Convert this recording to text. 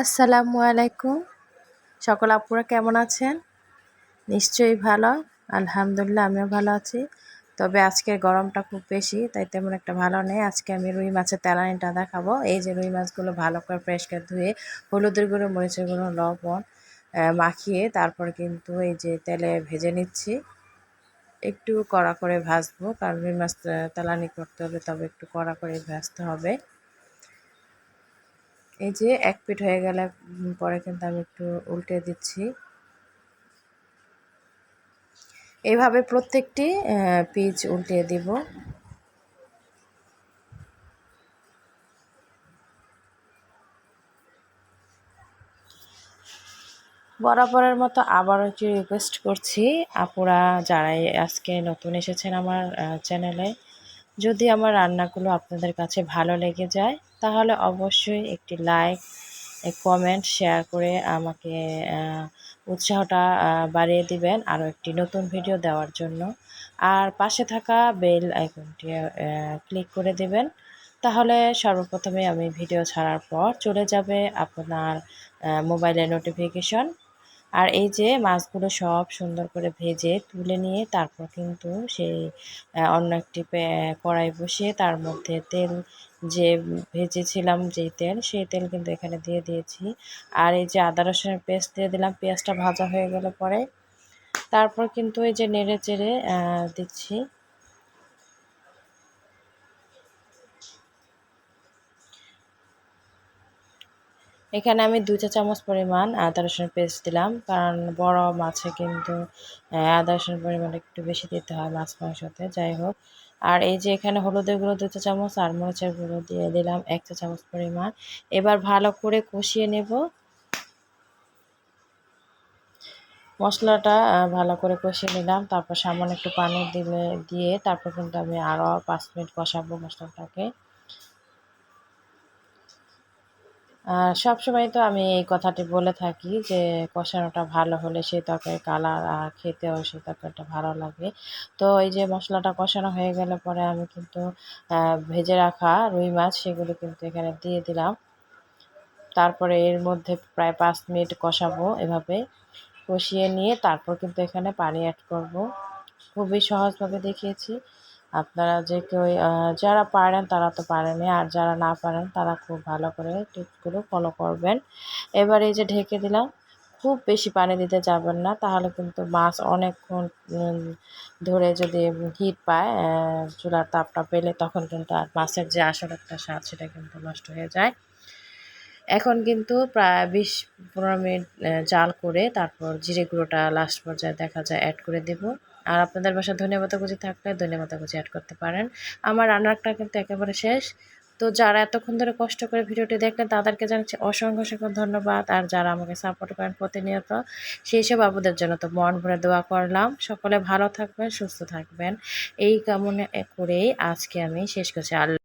আসসালামু আলাইকুম। সকল আপুরা কেমন আছেন? নিশ্চয়ই ভালো। আলহামদুলিল্লাহ, আমিও ভালো আছি। তবে আজকে গরমটা খুব বেশি, তাই তেমন একটা ভালো নেই। আজকে আমি রুই মাছের তেলানি তেলানিটা দেখাবো। এই যে রুই মাছগুলো ভালো করে ফ্রেশ করে ধুয়ে, হলুদের গুঁড়ো, মরিচের গুঁড়ো, লবণ মাখিয়ে তারপর কিন্তু এই যে তেলে ভেজে নিচ্ছি। একটু কড়া করে ভাজবো, কারণ রুই মাছ তেলানি করতে হলে তবে একটু কড়া করে ভাজতে হবে। এই যে এক পিঠ হয়ে গেলে পরে কিন্তু আমি একটু উল্টে দিচ্ছি। এইভাবে প্রত্যেকটি পিচ উল্টে দিব। বরাবরের মতো আবারও একটু রিকোয়েস্ট করছি, আপুরা যারাই আজকে নতুন এসেছেন আমার চ্যানেলে যদি আমার রান্নাগুলো আপনাদের কাছে ভালো লেগে যায়, তাহলে অবশ্যই একটি লাইক কমেন্ট, শেয়ার করে আমাকে উৎসাহটা বাড়িয়ে দিবেন আরও একটি নতুন ভিডিও দেওয়ার জন্য। আর পাশে থাকা বেল আইকনটি ক্লিক করে দেবেন। তাহলে সর্বপ্রথমে আমি ভিডিও ছাড়ার পর চলে যাবে আপনার মোবাইলে নোটিফিকেশন। আর এই যে মাছগুলো সব সুন্দর করে ভেজে তুলে নিয়ে তারপর কিন্তু সেই অন্য একটি কড়াই বসিয়ে তার মধ্যে তেল যে ভেজেছিলাম যেই তেল, সেই তেল কিন্তু এখানে দিয়ে দিয়েছি। আর এই যে আদা রসুনের পেস্ট দিয়ে দিলাম, পেঁয়াজটা ভাজা হয়ে গেলে পরে। তারপর কিন্তু এই যে নেড়ে চেড়ে দিচ্ছি। এখানে আমি দুই চা চামচ পরিমাণ আদা রসুন পেস্ট দিলাম, কারণ বড় মাছে কিন্তু আদা রসুন পরিমাণ একটু বেশি দিতে হয় মাছ মাংসতে, যাই হোক। আর এই যে এখানে হলুদের গুঁড়ো দু চা চামচ আর মরিচের গুঁড়ো দিয়ে দিলাম এক চা চামচ পরিমাণ। এবার ভালো করে কষিয়ে নেব। মশলাটা ভালো করে কষিয়ে নিলাম, তারপর সামান্য একটু পানি দিলে, দিয়ে তারপর কিন্তু আমি আরও পাঁচ মিনিট কষাবো মশলাটাকে। সব সময় তো আমি এই কথাটি বলে থাকি যে কষানোটা ভালো হলে সেই তরকারি কালার আর খেতেও সেই তরকারিটা ভালো লাগে। তো এই যে মশলাটা কষানো হয়ে গেলে পরে আমি কিন্তু ভেজে রাখা রুই মাছ সেগুলো কিন্তু এখানে দিয়ে দিলাম। তারপরে এর মধ্যে প্রায় পাঁচ মিনিট কষাবো এভাবে। কষিয়ে নিয়ে তারপর কিন্তু এখানে পানি অ্যাড করব। খুবই সহজভাবে দেখিয়েছি। আপনারা যে কেউ যারা পারেন তারা তো পারেনি, আর যারা না পারেন তারা খুব ভালো করে টিপসগুলো ফলো করবেন। এবার এই যে ঢেকে দিলাম, খুব বেশি পানি দিতে যাবেন না, তাহলে কিন্তু মাছ অনেকক্ষণ ধরে যদি হিট পায় চুলার তাপটা পেলে তখন কিন্তু আর মাছের যে আসল একটা স্বাদ সেটা কিন্তু নষ্ট হয়ে যায়। এখন কিন্তু প্রায় বিশ পনেরো মিনিট জাল করে তারপর জিরে গুঁড়োটা লাস্ট পর্যায়ে দেখা যায় অ্যাড করে দেব। আর আপনাদের বাসায় ধন্যবাদ কুচি থাকলে ধন্যবাদ কুচি অ্যাড করতে পারেন। আমার রান্নাটা কিন্তু একেবারে শেষ। তো যারা এতক্ষণ ধরে কষ্ট করে ভিডিওটি দেখলেন, তাদেরকে জানাচ্ছি অসংখ্য অসংখ্য ধন্যবাদ। আর যারা আমাকে সাপোর্ট করেন প্রতিনিয়ত, সেই সব বাবুদের জন্য তো মন ভরে দোয়া করলাম। সকলে ভালো থাকবেন, সুস্থ থাকবেন। এই কামনা করেই আজকে আমি শেষ করছি। আল্লাহ